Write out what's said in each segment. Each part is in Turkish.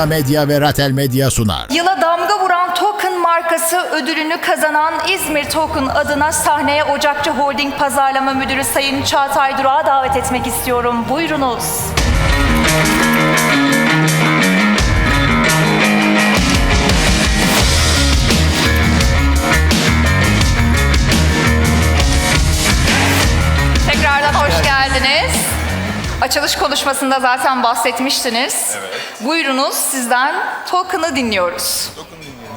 Luna Medya ve Ratel Medya sunar. Yıla damga vuran Token markası ödülünü kazanan İzmir Token adına sahneye Ocakçı Holding Pazarlama Müdürü Sayın Çağatay Durak'ı davet etmek istiyorum. Buyurunuz. Tekrardan Açılış konuşmasında zaten bahsetmiştiniz. Buyurunuz sizden Token'ı dinliyoruz.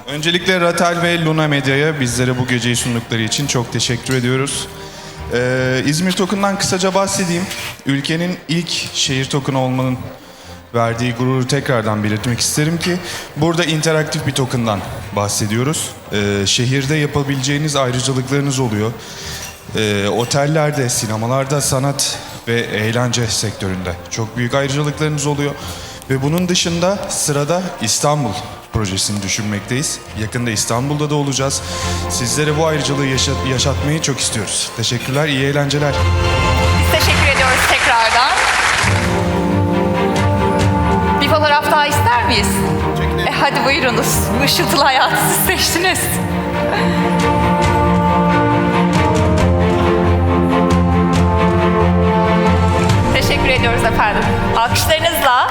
Öncelikle Ratel ve Luna Medya'ya bizlere bu geceyi sundukları için çok teşekkür ediyoruz. Ee, İzmir Token'dan kısaca bahsedeyim. Ülkenin ilk şehir token olmanın verdiği gururu tekrardan belirtmek isterim ki burada interaktif bir token'dan bahsediyoruz. Ee, şehirde yapabileceğiniz ayrıcalıklarınız oluyor. Ee, otellerde, sinemalarda, sanat ve eğlence sektöründe çok büyük ayrıcalıklarınız oluyor. Ve bunun dışında sırada İstanbul projesini düşünmekteyiz. Yakında İstanbul'da da olacağız. Sizlere bu ayrıcalığı yaşat- yaşatmayı çok istiyoruz. Teşekkürler, iyi eğlenceler. Biz teşekkür ediyoruz tekrardan. Bir fotoğraf daha ister miyiz? E, hadi buyurunuz. Bu ışıltılı hayatı siz seçtiniz. efendim. Alkışlarınızla